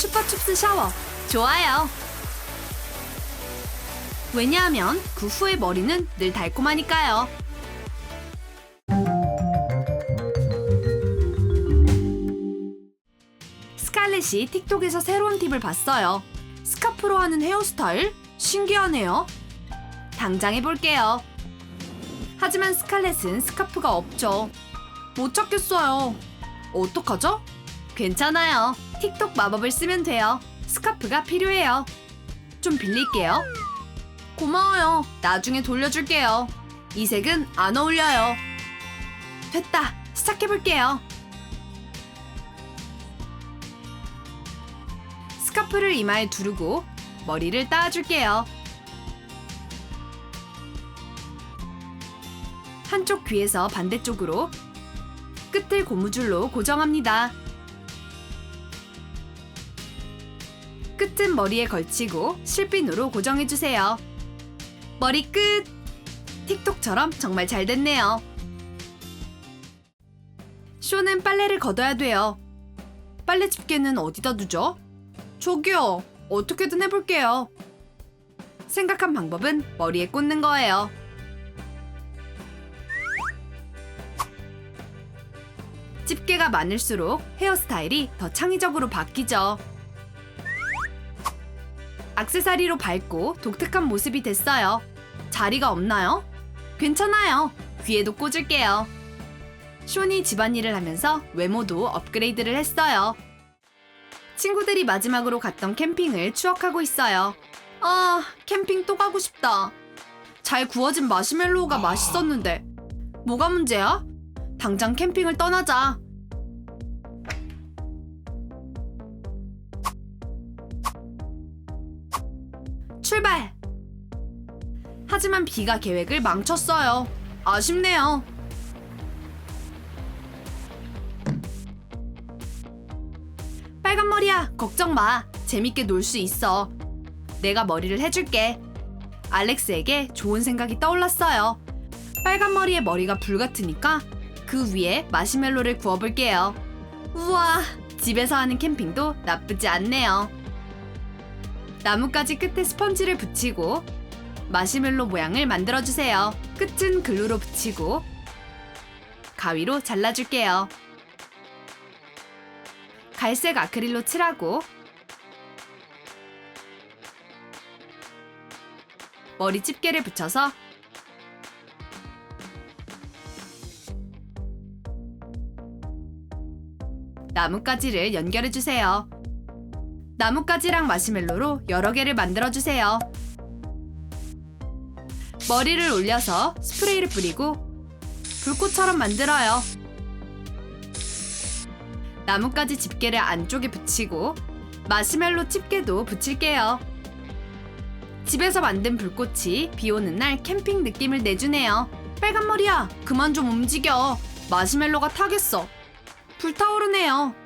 추파춥스 샤워. 좋아요. 왜냐하면 그 후의 머리는 늘 달콤하니까요. 스칼렛이 틱톡에서 새로운 팁을 봤어요. 스카프로 하는 헤어스타일? 신기하네요. 당장 해볼게요. 하지만 스칼렛은 스카프가 없죠. 못 찾겠어요. 어떡하죠? 괜찮아요. 틱톡 마법을 쓰면 돼요. 스카프가 필요해요. 좀 빌릴게요. 고마워요. 나중에 돌려줄게요. 이 색은 안 어울려요. 됐다. 시작해볼게요. 스카프를 이마에 두르고 머리를 따줄게요. 한쪽 귀에서 반대쪽으로 끝을 고무줄로 고정합니다. 끝은 머리에 걸치고 실핀으로 고정해주세요. 머리 끝! 틱톡처럼 정말 잘 됐네요. 쇼는 빨래를 걷어야 돼요. 빨래 집게는 어디다 두죠? 저기요, 어떻게든 해볼게요. 생각한 방법은 머리에 꽂는 거예요. 집게가 많을수록 헤어스타일이 더 창의적으로 바뀌죠. 악세사리로 밟고 독특한 모습이 됐어요. 자리가 없나요? 괜찮아요. 귀에도 꽂을게요. 쇼니 집안일을 하면서 외모도 업그레이드를 했어요. 친구들이 마지막으로 갔던 캠핑을 추억하고 있어요. 아, 캠핑 또 가고 싶다. 잘 구워진 마시멜로우가 맛있었는데. 뭐가 문제야? 당장 캠핑을 떠나자. 출발! 하지만 비가 계획을 망쳤어요. 아쉽네요. 빨간 머리야, 걱정 마. 재밌게 놀 수 있어. 내가 머리를 해줄게. 알렉스에게 좋은 생각이 떠올랐어요. 빨간 머리에 머리가 불 같으니까 그 위에 마시멜로를 구워볼게요. 우와, 집에서 하는 캠핑도 나쁘지 않네요. 나뭇가지 끝에 스펀지를 붙이고 마시멜로 모양을 만들어주세요. 끝은 글루로 붙이고 가위로 잘라줄게요. 갈색 아크릴로 칠하고 머리 집게를 붙여서 나뭇가지를 연결해 주세요. 나뭇가지랑 마시멜로로 여러 개를 만들어 주세요. 머리를 올려서 스프레이를 뿌리고 불꽃처럼 만들어요. 나뭇가지 집게를 안쪽에 붙이고 마시멜로 집게도 붙일게요. 집에서 만든 불꽃이 비 오는 날 캠핑 느낌을 내주네요. 빨간 머리야, 그만 좀 움직여. 마시멜로가 타겠어. 불타오르네요.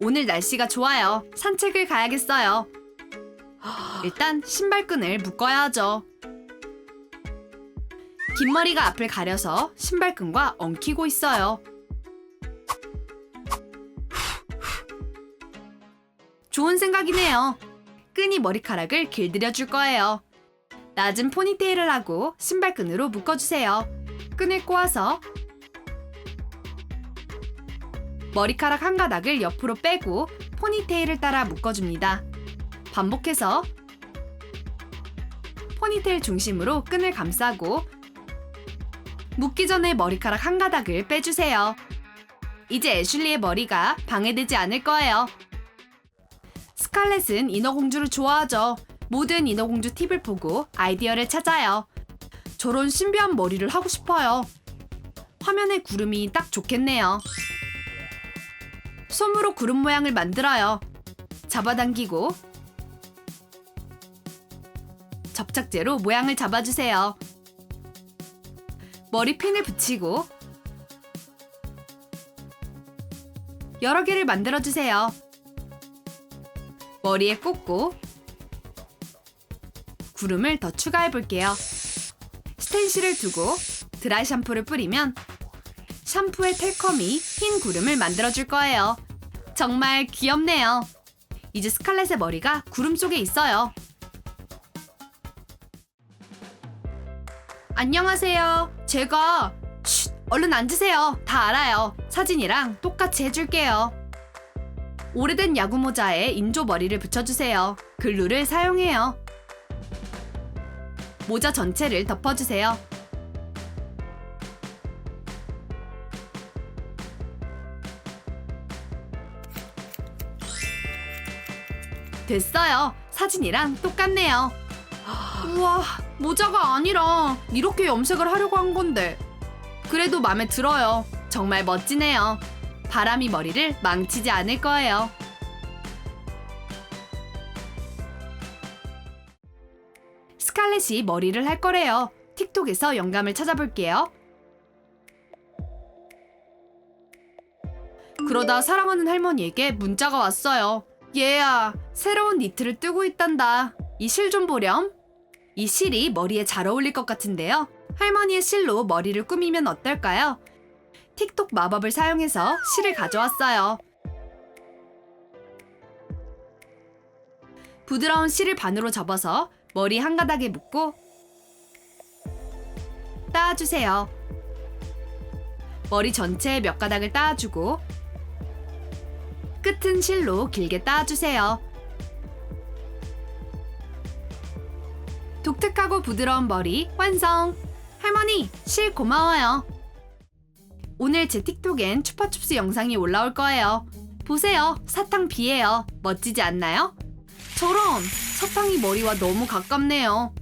오늘 날씨가 좋아요. 산책을 가야겠어요. 일단 신발끈을 묶어야 하죠. 긴 머리가 앞을 가려서 신발끈과 엉키고 있어요. 좋은 생각이네요. 끈이 머리카락을 길들여 줄 거예요. 낮은 포니테일을 하고 신발끈으로 묶어주세요. 끈을 꼬아서 머리카락 한 가닥을 옆으로 빼고 포니테일을 따라 묶어줍니다. 반복해서 포니테일 중심으로 끈을 감싸고 묶기 전에 머리카락 한 가닥을 빼주세요. 이제 애슐리의 머리가 방해되지 않을 거예요. 스칼렛은 인어공주를 좋아하죠. 모든 인어공주 팁을 보고 아이디어를 찾아요. 저런 신비한 머리를 하고 싶어요. 화면에 구름이 딱 좋겠네요. 솜으로 구름 모양을 만들어요. 잡아당기고 접착제로 모양을 잡아주세요. 머리핀을 붙이고 여러 개를 만들어주세요. 머리에 꽂고 구름을 더 추가해 볼게요. 스텐실을 두고 드라이 샴푸를 뿌리면 샴푸의 텔컴이 흰 구름을 만들어 줄 거예요. 정말 귀엽네요. 이제 스칼렛의 머리가 구름 속에 있어요. 안녕하세요. 제가 쉿, 얼른 앉으세요. 다 알아요. 사진이랑 똑같이 해줄게요. 오래된 야구 모자에 인조 머리를 붙여주세요. 글루를 사용해요. 모자 전체를 덮어주세요. 됐어요. 사진이랑 똑같네요. 우와, 모자가 아니라 이렇게 염색을 하려고 한 건데. 그래도 마음에 들어요. 정말 멋지네요. 바람이 머리를 망치지 않을 거예요. 스칼렛이 머리를 할 거래요. 틱톡에서 영감을 찾아볼게요. 그러다 사랑하는 할머니에게 문자가 왔어요. 얘야, 새로운 니트를 뜨고 있단다. 이 실 좀 보렴. 이 실이 머리에 잘 어울릴 것 같은데요. 할머니의 실로 머리를 꾸미면 어떨까요? 틱톡 마법을 사용해서 실을 가져왔어요. 부드러운 실을 반으로 접어서 머리 한 가닥에 묶고 따주세요. 머리 전체에 몇 가닥을 따주고 끝은 실로 길게 따주세요. 독특하고 부드러운 머리 완성! 할머니, 실 고마워요. 오늘 제 틱톡엔 추파춥스 영상이 올라올 거예요. 보세요, 사탕 비예요. 멋지지 않나요? 저런, 사탕이 머리와 너무 가깝네요.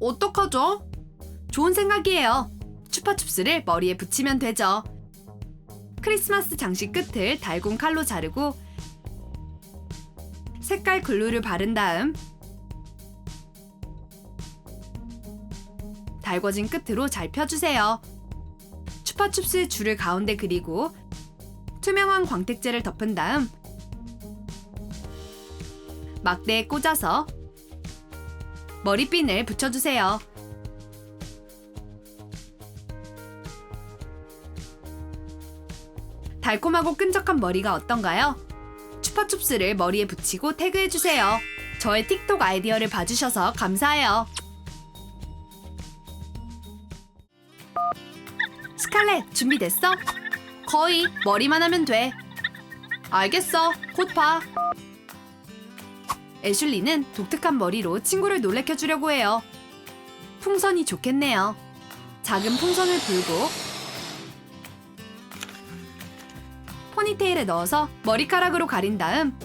어떡하죠? 좋은 생각이에요. 추파춥스를 머리에 붙이면 되죠. 크리스마스 장식 끝을 달군 칼로 자르고 색깔 글루를 바른 다음 달궈진 끝으로 잘 펴주세요. 추파춥스 줄을 가운데 그리고 투명한 광택제를 덮은 다음 막대에 꽂아서 머리핀을 붙여주세요. 달콤하고 끈적한 머리가 어떤가요? 추파춥스를 머리에 붙이고 태그해주세요. 저의 틱톡 아이디어를 봐주셔서 감사해요. 스칼렛, 준비됐어? 거의 머리만 하면 돼. 알겠어. 곧 봐. 애슐리는 독특한 머리로 친구를 놀래켜주려고 해요. 풍선이 좋겠네요. 작은 풍선을 불고 포니테일에 넣어서 머리카락으로 가린 다음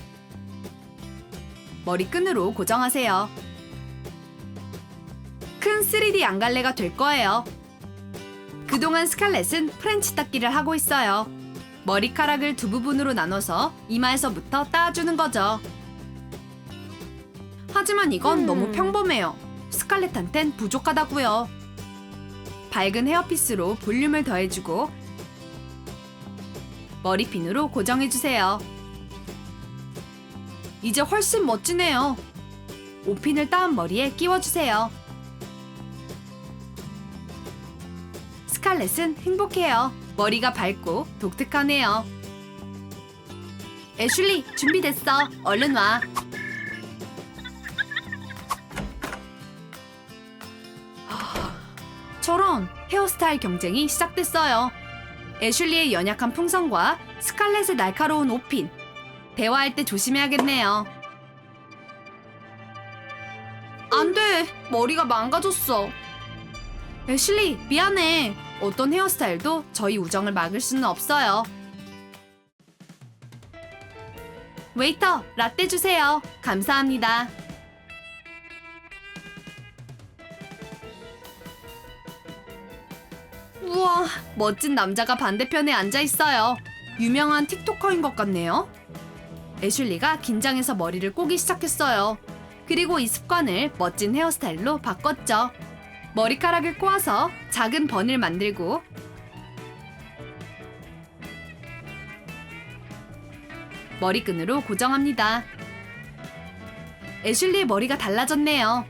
머리끈으로 고정하세요. 큰 3D 양갈래가 될 거예요. 그동안 스칼렛은 프렌치 닦기를 하고 있어요. 머리카락을 두 부분으로 나눠서 이마에서부터 따주는 거죠. 하지만 이건 음. 너무 평범해요. 스칼렛한텐 부족하다고요. 밝은 헤어피스로 볼륨을 더해주고 머리핀으로 고정해주세요. 이제 훨씬 멋지네요. 옷핀을 따은 머리에 끼워주세요. 스칼렛은 행복해요. 머리가 밝고 독특하네요. 애슐리, 준비됐어. 얼른 와. 저런 헤어스타일 경쟁이 시작됐어요. 애슐리의 연약한 풍선과 스칼렛의 날카로운 옷핀. 대화할 때 조심해야겠네요. 안 돼! 머리가 망가졌어. 애슐리, 미안해. 어떤 헤어스타일도 저희 우정을 막을 수는 없어요. 웨이터, 라떼 주세요. 감사합니다. 멋진 남자가 반대편에 앉아 있어요. 유명한 틱토커인 것 같네요. 애슐리가 긴장해서 머리를 꼬기 시작했어요. 그리고 이 습관을 멋진 헤어스타일로 바꿨죠. 머리카락을 꼬아서 작은 번을 만들고 머리끈으로 고정합니다. 애슐리의 머리가 달라졌네요.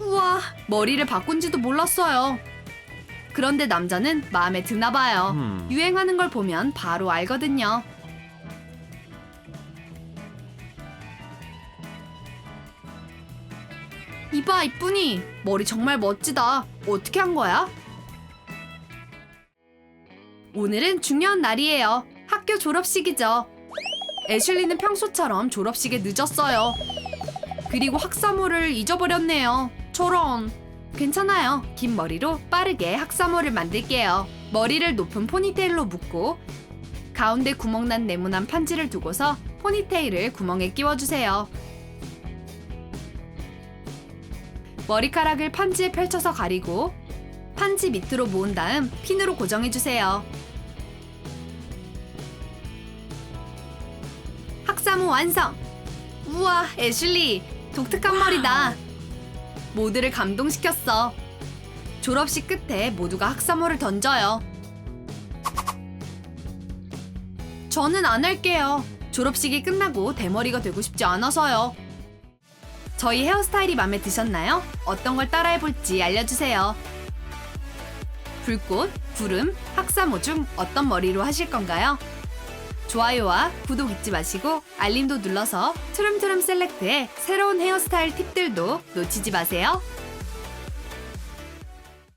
우와, 머리를 바꾼지도 몰랐어요. 그런데 남자는 마음에 드나 봐요. 음. 유행하는 걸 보면 바로 알거든요. 이봐 이쁜이 머리 정말 멋지다. 어떻게 한 거야? 오늘은 중요한 날이에요. 학교 졸업식이죠. 애슐리는 평소처럼 졸업식에 늦었어요. 그리고 학사모를 잊어버렸네요. 저런. 괜찮아요. 긴 머리로 빠르게 학사모를 만들게요. 머리를 높은 포니테일로 묶고 가운데 구멍난 네모난 판지를 두고서 포니테일을 구멍에 끼워주세요. 머리카락을 판지에 펼쳐서 가리고 판지 밑으로 모은 다음 핀으로 고정해주세요. 학사모 완성! 우와, 애슐리! 독특한 머리다! 모두를 감동시켰어. 졸업식 끝에 모두가 학사모를 던져요. 저는 안 할게요. 졸업식이 끝나고 대머리가 되고 싶지 않아서요. 저희 헤어스타일이 마음에 드셨나요? 어떤 걸 따라해볼지 알려주세요. 불꽃, 구름, 학사모 중 어떤 머리로 하실 건가요? 좋아요와 구독 잊지 마시고 알림도 눌러서 트름트름 셀렉트의 새로운 헤어스타일 팁들도 놓치지 마세요.